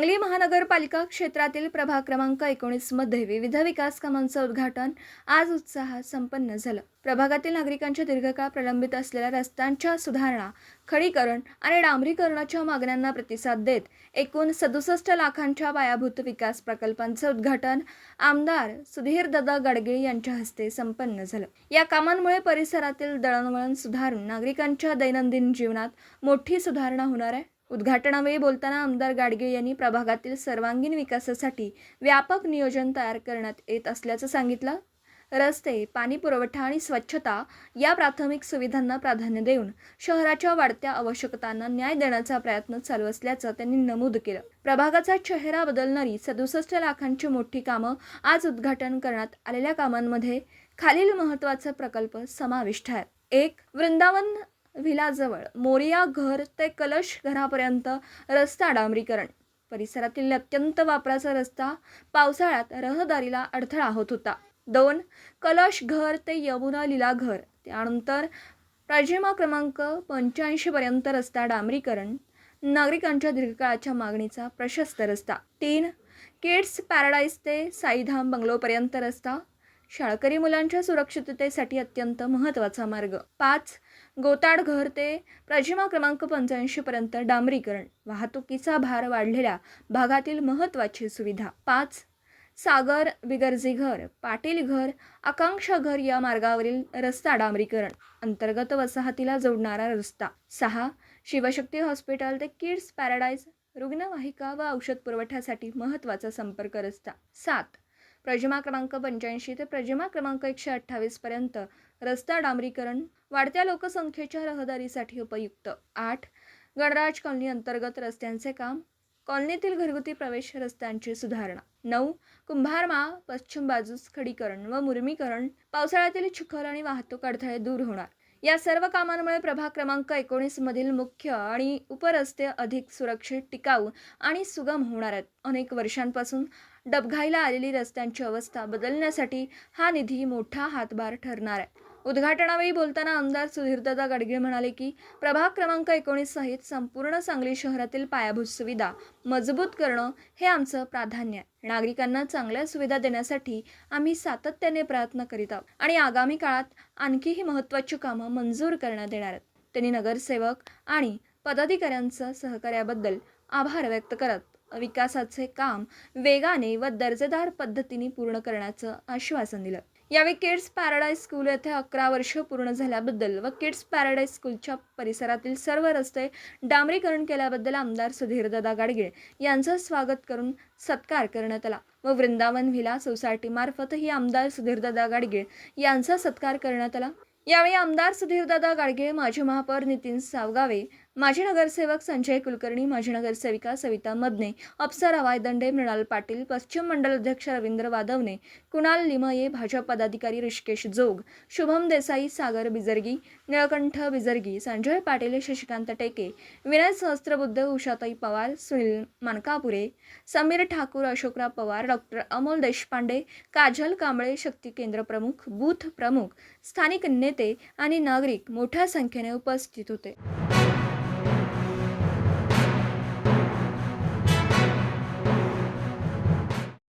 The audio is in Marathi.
सांगली महानगरपालिका क्षेत्रातील प्रभाग क्रमांक एकोणीसमध्ये विविध विकास कामांचं उद्घाटन. आज उत्साहात संपन्न झालं. प्रभागातील नागरिकांच्या दीर्घकाळ प्रलंबित असलेल्या रस्त्यांच्या सुधारणा खडीकरण आणि डांबरीकरणाच्या मागण्यांना प्रतिसाद देत एकूण सदुसष्ट लाखांच्या पायाभूत विकास प्रकल्पांचं उद्घाटन आमदार सुधीर दादा गडगिळ यांच्या हस्ते संपन्न झालं. या कामांमुळे परिसरातील दळणवळण सुधारून नागरिकांच्या दैनंदिन जीवनात मोठी सुधारणा होणार आहे. उद्घाटनावेळी बोलताना आमदार गाडगे यांनी प्रभागातील सर्वांगीण विकासासाठी व्यापक नियोजन तयार करण्यात येत असल्याचं सांगितलं. रस्ते पाणी पुरवठा आणि स्वच्छता या प्राथमिक सुविधांना प्राधान्य देऊन शहराच्या वाढत्या आवश्यकतांना न्याय देण्याचा प्रयत्न चालू असल्याचं त्यांनी नमूद केलं. प्रभागाचा चेहरा बदलणारी सदुसष्ट लाखांची मोठी कामं आज उद्घाटन करण्यात आलेल्या कामांमध्ये खालील महत्त्वाचा प्रकल्प समाविष्ट आहेत एक वृंदावन व्हिलाजवळ मोरिया घर ते कलश घरापर्यंत रस्ता डांबरीकरण. परिसरातील अत्यंत वापराचा रस्ता पावसाळ्यात रहदारीला अडथळा होत होता. दोन कलश घर ते यमुना लिला घर. त्यानंतर राजीमा क्रमांक पंच्याऐंशीपर्यंत रस्ता डांबरीकरण नागरिकांच्या दीर्घकाळाच्या मागणीचा प्रशस्त रस्ता. तीन किड्स पॅराडाईज ते साईधाम बंगलोपर्यंत रस्ता. शाळकरी मुलांच्या सुरक्षिततेसाठी अत्यंत महत्त्वाचा मार्ग. पाच गोताडघर ते प्रजिमा क्रमांक पंच्याऐंशीपर्यंत डांबरीकरण. वाहतुकीचा भार वाढलेल्या भागातील महत्त्वाची सुविधा. पाच सागर बिगर्जी घर पाटील घर आकांक्षा घर या मार्गावरील रस्ता डांबरीकरण. अंतर्गत वसाहतीला जोडणारा रस्ता. सहा शिवशक्ती हॉस्पिटल ते किड्स पॅराडाईज रुग्णवाहिका व औषध पुरवठ्यासाठी महत्त्वाचा संपर्क रस्ता. सात प्रजिमा क्रमांक पंच्याऐंशी ते प्रजिमा क्रमांक एकशे अठ्ठावीसपर्यंत रस्ता डांबरीकरण वाढत्या लोकसंख्येच्या रहदारीसाठी उपयुक्त. आठ गणराज कॉलनी अंतर्गत रस्त्यांचे काम कॉलनीतील घरगुती प्रवेश रस्त्यांची सुधारणा. नऊ कुंभारमा पश्चिम बाजूस खडीकरण व मुरमीकरण पावसाळ्यातील चिखल आणि वाहतूक अडथळे दूर होणार. या सर्व कामांमुळे प्रभाग क्रमांक एकोणीसमधील मुख्य आणि उपरस्ते अधिक सुरक्षित टिकाऊ आणि सुगम होणार आहेत. अनेक वर्षांपासून डबघाईला आलेली रस्त्यांची अवस्था बदलण्यासाठी हा निधी मोठा हातभार ठरणार आहे. उद्घाटनावेळी बोलताना आमदार सुधीरदादा गडगे म्हणाले की प्रभाग क्रमांक एकोणीस सहित संपूर्ण सांगली शहरातील पायाभूत सुविधा मजबूत करणं हे आमचं प्राधान्य आहे. नागरिकांना चांगल्या सुविधा देण्यासाठी आम्ही सातत्याने प्रयत्न करीत आहोत आणि आगामी काळात आणखीही महत्त्वाची कामं मंजूर करण्यात येणार आहेत. त्यांनी नगरसेवक आणि पदाधिकाऱ्यांचं सहकार्याबद्दल आभार व्यक्त करत विकासाचे काम वेगाने व दर्जेदार पद्धतीने पूर्ण करण्याचं आश्वासन दिलं. यावेळी किड्स पॅराडाईज स्कूल येथे अकरा वर्ष पूर्ण झाल्याबद्दल व किड्स पॅराडाईज स्कूलच्या परिसरातील सर्व रस्ते डांबरीकरण केल्याबद्दल आमदार सुधीरदादा गाडगीळ यांचं स्वागत करून सत्कार करण्यात आला. व वृंदावन व्हिला सोसायटीमार्फतही आमदार सुधीरदादा गाडगीळ यांचा सत्कार करण्यात आला. यावेळी आमदार सुधीरदादा गाडगीळ माजी महापौर नितीन सावगावे माजी नगरसेवक संजय कुलकर्णी माजी नगरसेविका सविता मदने अप्सरा वायदंडे मृणाल पाटील पश्चिम मंडल अध्यक्ष रवींद्र वादवने कुणाल लिमये भाजप पदाधिकारी ऋषिकेश जोग शुभम देसाई सागर बिजर्गी निळकंठ बिजर्गी संजय पाटील शशिकांत टेके विनय सहस्त्रबुद्ध उषाताई पवार सुनील मानकापुरे समीर ठाकूर अशोकराव पवार डॉक्टर अमोल देशपांडे काजल कांबळे शक्ती केंद्र प्रमुख बूथ प्रमुख स्थानिक नेते आणि नागरिक मोठ्या संख्येने उपस्थित होते.